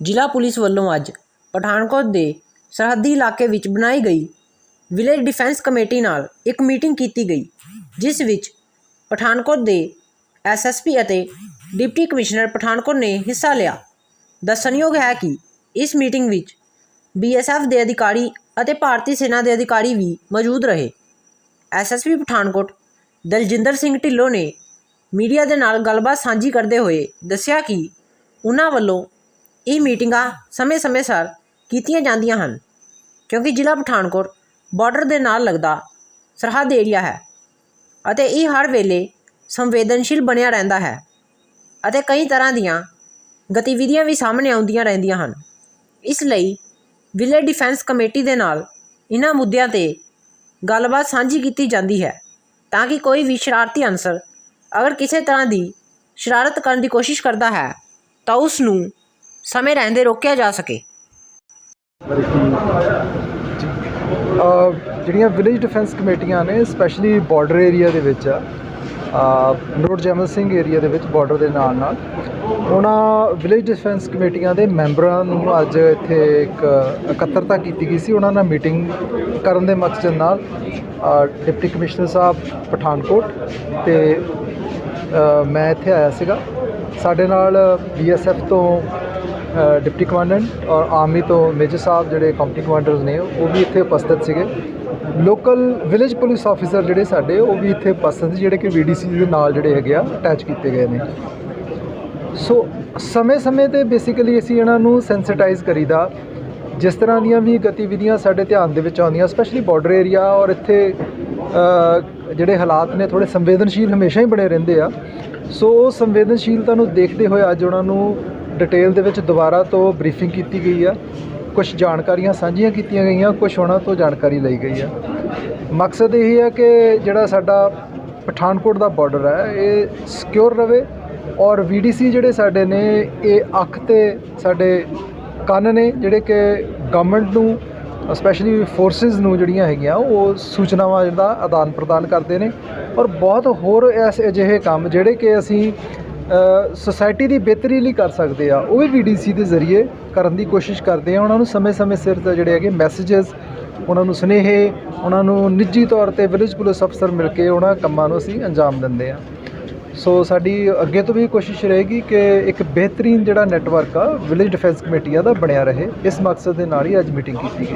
ਜ਼ਿਲ੍ਹਾ ਪੁਲਿਸ ਵੱਲੋਂ ਅੱਜ ਪਠਾਨਕੋਟ ਦੇ ਸਰਹੱਦੀ ਇਲਾਕੇ ਵਿੱਚ ਬਣਾਈ ਗਈ ਵਿਲੇਜ ਡਿਫੈਂਸ ਕਮੇਟੀ ਨਾਲ ਇੱਕ ਮੀਟਿੰਗ ਕੀਤੀ ਗਈ, ਜਿਸ ਵਿੱਚ ਪਠਾਨਕੋਟ ਦੇ ਐਸਐਸਪੀ ਅਤੇ ਡਿਪਟੀ ਕਮਿਸ਼ਨਰ ਪਠਾਨਕੋਟ ਨੇ ਹਿੱਸਾ ਲਿਆ। ਦੱਸਣਯੋਗ ਹੈ ਕਿ ਇਸ ਮੀਟਿੰਗ ਵਿੱਚ ਬੀਐਸਐਫ ਦੇ ਅਧਿਕਾਰੀ ਅਤੇ ਭਾਰਤੀ ਸੈਨਾ ਦੇ ਅਧਿਕਾਰੀ ਵੀ ਮੌਜੂਦ ਰਹੇ। ਐਸਐਸਪੀ ਪਠਾਨਕੋਟ ਦਲਜਿੰਦਰ ਸਿੰਘ ਢਿੱਲੋਂ ਨੇ ਮੀਡੀਆ ਦੇ ਨਾਲ ਗੱਲਬਾਤ ਸਾਂਝੀ ਕਰਦੇ ਹੋਏ ਦੱਸਿਆ ਕਿ ਉਹਨਾਂ ਵੱਲੋਂ ਇਹ ਮੀਟਿੰਗਾਂ ਸਮੇਂ-ਸਮੇਂ ਸਿਰ ਕੀਤੀਆਂ ਜਾਂਦੀਆਂ ਹਨ, ਕਿਉਂਕਿ ਜ਼ਿਲ੍ਹਾ ਪਠਾਨਕੋਟ ਬਾਰਡਰ ਦੇ ਨਾਲ ਲੱਗਦਾ ਸਰਹੱਦ ਏਰੀਆ ਹੈ ਅਤੇ ਇਹ ਹਰ ਵੇਲੇ ਸੰਵੇਦਨਸ਼ੀਲ ਬਣਿਆ ਰਹਿੰਦਾ ਹੈ ਅਤੇ ਕਈ ਤਰ੍ਹਾਂ ਦੀਆਂ ਗਤੀਵਿਧੀਆਂ ਵੀ ਸਾਹਮਣੇ ਆਉਂਦੀਆਂ ਰਹਿੰਦੀਆਂ ਹਨ। ਇਸ ਲਈ ਵਿਲੇਜ ਡਿਫੈਂਸ ਕਮੇਟੀ ਦੇ ਨਾਲ ਇਹਨਾਂ ਮੁੱਦਿਆਂ ਤੇ ਗੱਲਬਾਤ ਸਾਂਝੀ ਕੀਤੀ ਜਾਂਦੀ ਹੈ ਤਾਂ ਕਿ ਕੋਈ ਵੀ ਸ਼ਰਾਰਤੀ ਅਨਸਰ ਅਗਰ ਕਿਸੇ ਤਰ੍ਹਾਂ ਦੀ ਸ਼ਰਾਰਤ ਕਰਨ ਦੀ ਕੋਸ਼ਿਸ਼ ਕਰਦਾ ਹੈ ਤਾਂ ਉਸ ਨੂੰ ਸਮੇਂ ਰਹਿੰਦੇ ਰੋਕਿਆ ਜਾ ਸਕੇ। ਜਿਹੜੀਆਂ ਵਿਲੇਜ ਡਿਫੈਂਸ ਕਮੇਟੀਆਂ ਨੇ ਸਪੈਸ਼ਲੀ ਬਾਰਡਰ ਏਰੀਆ ਦੇ ਵਿੱਚ ਆ ਨੋਟ ਜੈਮਲ ਸਿੰਘ ਏਰੀਆ ਦੇ ਵਿੱਚ ਬਾਰਡਰ ਦੇ ਨਾਲ ਨਾਲ, ਉਹਨਾਂ ਵਿਲੇਜ ਡਿਫੈਂਸ ਕਮੇਟੀਆਂ ਦੇ ਮੈਂਬਰਾਂ ਨੂੰ ਅੱਜ ਇੱਥੇ ਇੱਕ ਇਕੱਤਰਤਾ ਕੀਤੀ ਗਈ ਸੀ। ਉਹਨਾਂ ਨਾਲ ਮੀਟਿੰਗ ਕਰਨ ਦੇ ਮਕਸਦ ਨਾਲ ਡਿਪਟੀ ਕਮਿਸ਼ਨਰ ਸਾਹਿਬ ਪਠਾਨਕੋਟ ਤੇ ਮੈਂ ਇੱਥੇ ਆਇਆ ਸੀਗਾ। ਸਾਡੇ ਨਾਲ ਬੀਐਸਐਫ ਤੋਂ ਡਿਪਟੀ ਕਮਾਂਡੈਂਟ ਔਰ ਆਰਮੀ ਤੋਂ ਮੇਜਰ ਸਾਹਿਬ ਜਿਹੜੇ ਕੰਪਨੀ ਕਮਾਂਡਰਸ ਨੇ, ਉਹ ਵੀ ਇੱਥੇ ਉਪਸਥਿਤ ਸੀਗੇ। ਲੋਕਲ ਵਿਲੇਜ ਪੁਲਿਸ ਆਫੀਸਰ ਜਿਹੜੇ ਸਾਡੇ, ਉਹ ਵੀ ਇੱਥੇ ਉਪਸਥਿਤ ਸੀ, ਜਿਹੜੇ ਕਿ ਵੀਡੀਸੀ ਦੇ ਨਾਲ ਜਿਹੜੇ ਹੈਗੇ ਆ ਅਟੈਚ ਕੀਤੇ ਗਏ ਨੇ। ਸੋ ਸਮੇਂ-ਸਮੇਂ ਤੇ ਬੇਸਿਕਲੀ ਅਸੀਂ ਇਹਨਾਂ ਨੂੰ ਸੈਂਸਿਟਾਈਜ਼ ਕਰੀਦਾ। ਜਿਸ ਤਰ੍ਹਾਂ ਦੀਆਂ ਵੀ ਗਤੀਵਿਧੀਆਂ ਸਾਡੇ ਧਿਆਨ ਦੇ ਵਿੱਚ ਆਉਂਦੀਆਂ ਸਪੈਸ਼ਲੀ ਬਾਰਡਰ ਏਰੀਆ ਔਰ ਇੱਥੇ ਜਿਹੜੇ ਹਾਲਾਤ ਨੇ ਥੋੜੇ ਸੰਵੇਦਨਸ਼ੀਲ ਹਮੇਸ਼ਾ ਹੀ ਬਣੇ ਰਹਿੰਦੇ ਆ। ਸੋ ਉਹ ਸੰਵੇਦਨਸ਼ੀਲਤਾ ਨੂੰ ਦੇਖਦੇ ਹੋਏ ਅੱਜ ਉਹਨਾਂ ਨੂੰ ਡਿਟੇਲ ਦੇ ਵਿੱਚ ਦੁਬਾਰਾ ਤੋਂ ਬਰੀਫਿੰਗ ਕੀਤੀ ਗਈ ਆ। ਕੁਝ ਜਾਣਕਾਰੀਆਂ ਸਾਂਝੀਆਂ ਕੀਤੀਆਂ ਗਈਆਂ ਕੁਝ ਉਹਨਾਂ ਤੋਂ ਜਾਣਕਾਰੀ ਲਈ ਗਈ ਆ। ਮਕਸਦ ਇਹ ਹੈ ਕਿ ਜਿਹੜਾ ਸਾਡਾ ਪਠਾਨਕੋਟ ਦਾ ਬਾਰਡਰ ਹੈ ਇਹ ਸਿਕਿਉਰ ਰਵੇ ਔਰ ਵੀਡੀਸੀ ਜਿਹੜੇ ਸਾਡੇ ਨੇ, ਇਹ ਅੱਖ ਤੇ ਸਾਡੇ ਕੰਨ ਨੇ, ਜਿਹੜੇ ਕਿ ਗਵਰਨਮੈਂਟ ਨੂੰ ਸਪੈਸ਼ਲੀ ਫੋਰਸਿਸ ਨੂੰ ਜਿਹੜੀਆਂ ਹੈਗੀਆਂ, ਉਹ ਸੂਚਨਾਵਾਂ ਦਾ ਆਦਾਨ ਪ੍ਰਦਾਨ ਕਰਦੇ ਨੇ। ਔਰ ਬਹੁਤ ਹੋਰ ਐਸੇ ਅਜਿਹੇ ਕੰਮ ਜਿਹੜੇ ਕਿ ਅਸੀਂ ਸੋਸਾਇਟੀ ਦੀ ਬਿਹਤਰੀ ਲਈ ਕਰ ਸਕਦੇ ਆ। ਉਹ ਵੀ ਵੀਡੀਸੀ ਦੇ ਜ਼ਰੀਏ ਕਰਨ ਦੀ ਕੋਸ਼ਿਸ਼ ਕਰਦੇ ਆ। ਉਹਨਾਂ ਨੂੰ ਸਮੇਂ-ਸਮੇਂ ਸਿਰ ਤੇ ਜਿਹੜੇ ਹੈਗੇ ਮੈਸੇजेस ਉਹਨਾਂ ਨੂੰ ਸੁਨੇਹੇ, ਉਹਨਾਂ ਨੂੰ ਨਿੱਜੀ ਤੌਰ ਤੇ ਵਿਲੇਜ ਪੁਲਿਸ ਅਫਸਰ ਮਿਲ ਕੇ ਉਹਨਾਂ ਕੰਮਾਂ ਨੂੰ ਅਸੀਂ ਅੰਜਾਮ ਦਿੰਦੇ ਆ। ਸੋ ਸਾਡੀ ਅੱਗੇ ਤੋਂ ਵੀ ਕੋਸ਼ਿਸ਼ ਰਹੇਗੀ ਕਿ ਇੱਕ ਬਿਹਤਰੀਨ ਜਿਹੜਾ ਨੈਟਵਰਕ ਆ ਵਿਲੇਜ ਡਿਫੈਂਸ ਕਮੇਟੀਆਂ ਦਾ ਬਣਿਆ ਰਹੇ। ਇਸ ਮਕਸਦ ਦੇ ਨਾਲ ਹੀ ਅੱਜ ਮੀਟਿੰਗ ਕੀਤੀ ਗਈ।